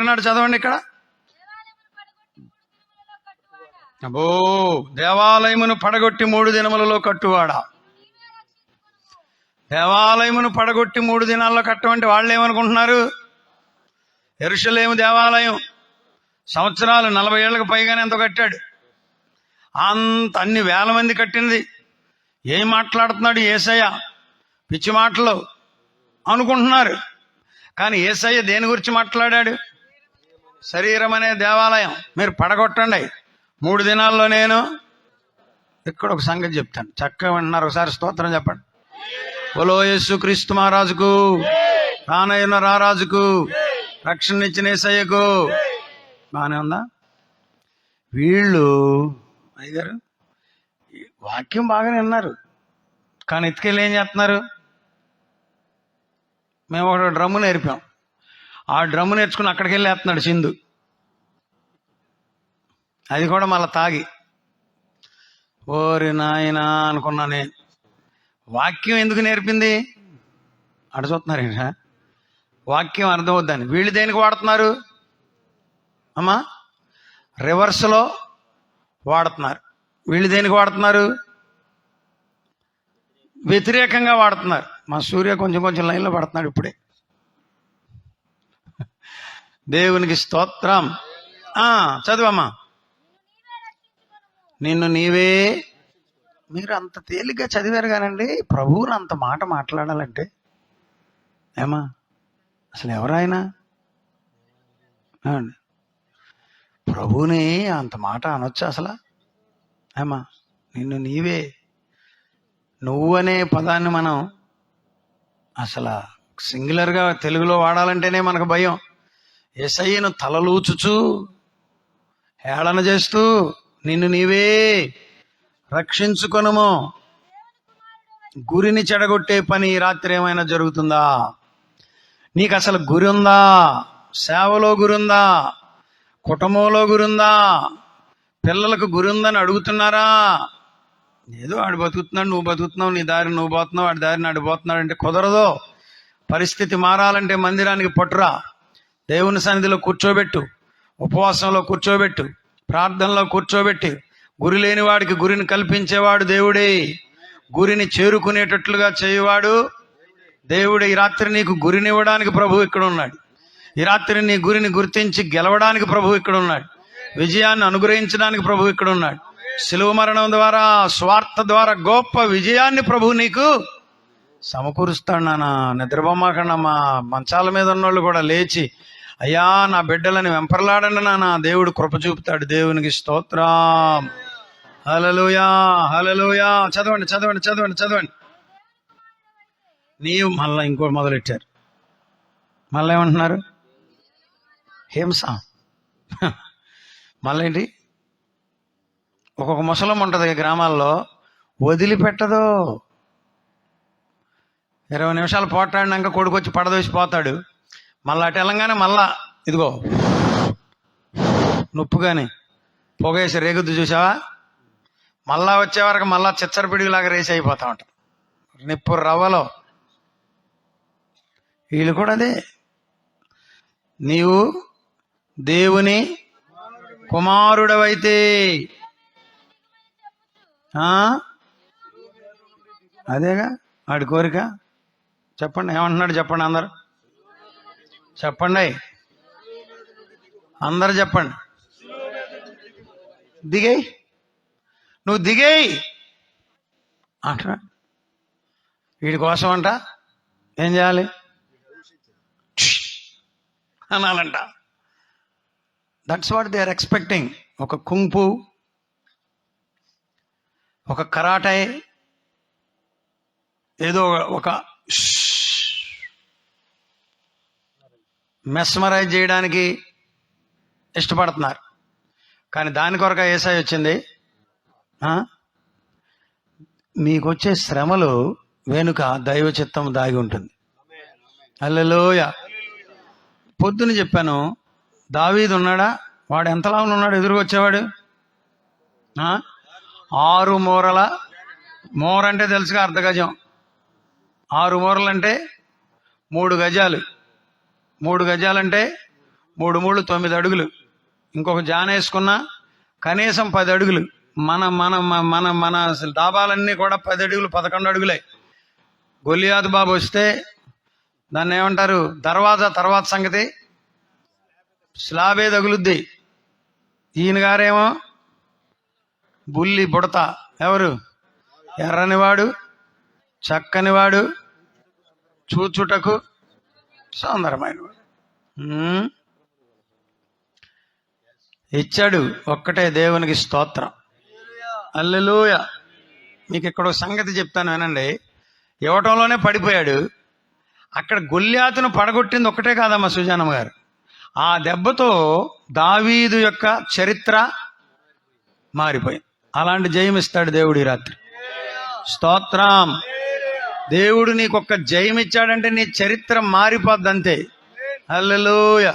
అన్నాడు చదవండి ఇక్కడ? అబ్బో దేవాలయమును పడగొట్టి మూడు దినములలో కట్టువాడా? దేవాలయమును పడగొట్టి మూడు దినాల్లో కట్టమంటే వాళ్ళు ఏమనుకుంటున్నారు? ఎరుషలేము దేవాలయం సంవత్సరాలు నలభై ఏళ్ళకు పైగానే ఎంతో కట్టాడు. అంత అన్ని వేల మంది కట్టినది ఏం మాట్లాడుతున్నాడు ఏసయ్య? పిచ్చి మాటలు అనుకుంటున్నారు. కానీ ఏసయ్య దేని గురించి మాట్లాడాడు? శరీరం అనే దేవాలయం. మీరు పడగొట్టండి. మూడు దినాల్లో నేను ఇక్కడ ఒక సంగతి చెప్తాను. చక్కగా వింటున్నారు. ఒకసారి స్తోత్రం చెప్పండి. ఒలో యేసు క్రీస్తు మహారాజుకు రానయ్యన రారాజుకు రక్షణ ఇచ్చిన ఏసయ్యకు బాగానే ఉందా? వీళ్ళు అయ్యారు వాక్యం బాగానే విన్నారు. కానీ ఎత్తుకెళ్ళి ఏం చేస్తున్నారు? మేము ఒక డ్రమ్ము నేర్పాం. ఆ డ్రమ్ము నేర్చుకుని అక్కడికి వెళ్ళేస్తున్నాడు సింధు. అది కూడా మళ్ళీ తాగి. ఓరి నాయనా అనుకున్నా నేను. వాక్యం ఎందుకు నేర్పింది? అడ చూస్తున్నారు వాక్యం అర్థమవుద్దని వీళ్ళు దేనికి వాడుతున్నారు? అమ్మా రివర్స్లో వాడుతున్నారు. వీళ్ళు దేనికి వాడుతున్నారు? వ్యతిరేకంగా వాడుతున్నారు. మా సూర్య కొంచెం కొంచెం లైన్లో పడుతున్నాడు ఇప్పుడే. దేవునికి స్తోత్రం. చదువమ్మా. నిన్ను నీవే మీరు అంత తేలిగ్గా చదివారు కానండి ప్రభువుని అంత మాట మాట్లాడాలంటే. ఏమా అసలు ఎవరాయన? ప్రభుని ప్రభువుని అంత మాట అనొచ్చు అసలు? ఏమా నిన్ను నీవే. నువ్వు అనే పదాన్ని మనం అసలు సింగులర్గా తెలుగులో వాడాలంటేనే మనకు భయం. ఎసయ్యను తలలూచుచు హేళన చేస్తూ నిన్ను నీవే రక్షించుకొనము. గురిని చెడగొట్టే పని రాత్రి ఏమైనా జరుగుతుందా? నీకు అసలు గురి ఉందా సేవలో గురుందా? కుటుంబంలో గురుందా? పిల్లలకు గురుందని అడుగుతున్నారా? ఏదో ఆడు బతుకుతున్నాడు నువ్వు బతుకుతున్నావు నీ దారి నువ్వు పోతున్నావు వాడి దారిని ఆడిపోతున్నాడు అంటే కుదరదు. పరిస్థితి మారాలంటే మందిరానికి పట్టురా. దేవుని సన్నిధిలో కూర్చోబెట్టు ఉపవాసంలో కూర్చోబెట్టు ప్రార్థనలో కూర్చోబెట్టి గురి లేని వాడికి గురిని కల్పించేవాడు దేవుడే. గురిని చేరుకునేటట్లుగా చేయవాడు దేవుడు. ఈ రాత్రి నీకు గురినివ్వడానికి ప్రభు ఇక్కడ ఉన్నాడు. ఈ రాత్రి నీ గురిని గుర్తించి గెలవడానికి ప్రభు ఇక్కడ ఉన్నాడు. విజయాన్ని అనుగ్రహించడానికి ప్రభు ఇక్కడ ఉన్నాడు. శిలువ మరణం ద్వారా స్వార్థ ద్వారా గొప్ప విజయాన్ని ప్రభు నీకు సమకూరుస్తాడు నాన్న. నిద్రబొమ్మకుండా మా మంచాల మీద ఉన్నోళ్ళు కూడా లేచి అయ్యా నా బిడ్డలని వెంపర్లాడండి నా దేవుడు కృప చూపుతాడు. దేవునికి స్తోత్రం. హలలుయా హలలుయా చదవండి చదవండి చదవండి చదవండి. నీవు మళ్ళా ఇంకోటి మొదలెట్టారు. మళ్ళీ ఏమంటున్నారు? హింస. మళ్ళీ ఏంటి? ఒక్కొక్క ముసలం ఉంటుంది గ్రామాల్లో వదిలిపెట్టదు. ఇరవై నిమిషాలు పోట్లాడినాక కొడుకొచ్చి పడదోసి పోతాడు. మళ్ళా తెలంగాణ మళ్ళా ఇదిగో. నొప్పు కానీ పొగేసి రేగుద్దు చూసావా మళ్ళా వచ్చే వరకు మళ్ళా చిచ్చరపిడిలాగా రేసి అయిపోతా ఉంటారు నిప్పు రవ్వలో. వీళ్ళు కూడా అదే. నీవు దేవుని కుమారుడవైతే. అదేగా? వాడి కోరిక? చెప్పండి ఏమంటున్నాడు చెప్పండి అందరు. చెప్పండి. అందరు చెప్పండి. దిగేయి. నువ్వు దిగేయి. అంటున్నా. వీడి కోసం అంట ఏం చేయాలి? అనాలంట. That's what they are expecting ఒక కుంపు ఒక కరాటే ఏదో ఒక మెస్మరైజ్ చేయడానికి ఇష్టపడుతున్నారు. కానీ దాని కొరక ఏసై వచ్చింది. మీకొచ్చే మీకు వచ్చే శ్రమలు వెనుక దైవ చిత్తం దాగి ఉంటుంది. అల్లెలోయ పొద్దున చెప్పాను దావీదు ఉన్నాడా? వాడు ఎంత లాభం ఉన్నాడు? ఎదురుగా వచ్చేవాడు? ఆరు మూరల మూర అంటే తెలుసుగా అర్ధ గజం ఆరు మూరలు అంటే మూడు గజాలు. మూడు గజాలంటే మూడు మూడు తొమ్మిది అడుగులు. ఇంకొక జాన్ వేసుకున్నా కనీసం పది అడుగులు. మన మన మన- మన అసలు డాబాలన్నీ కూడా పది అడుగులు పదకొండు అడుగులే. గొలియాద్ బాబు వస్తే దాన్ని ఏమంటారు? దర్వాజా తర్వాత సంగతి. స్లాబే తగులుద్ది. ఈయన గారేమో? బుల్లి బుడత. ఎవరు? ఎర్రనివాడు చక్కనివాడు చూచుటకు సుందరమైన ఇచ్చాడు ఒక్కటే దేవునికి స్తోత్రం. అల్లెలూయ. మీకు ఇక్కడ సంగతి చెప్తాను వినండి. ఇవ్వటంలోనే పడిపోయాడు. అక్కడ గొల్లాతును పడగొట్టింది ఒక్కటే కాదమ్మా సుజానమ్మ గారు. ఆ దెబ్బతో దావీదు యొక్క చరిత్ర మారిపోయింది. అలాంటి జయమిస్తాడు దేవుడు ఈ రాత్రి. స్తోత్రం. దేవుడు నీకు ఒక్క జయం ఇచ్చాడంటే నీ చరిత్ర మారిపోద్ది అంతే హల్లెలూయా.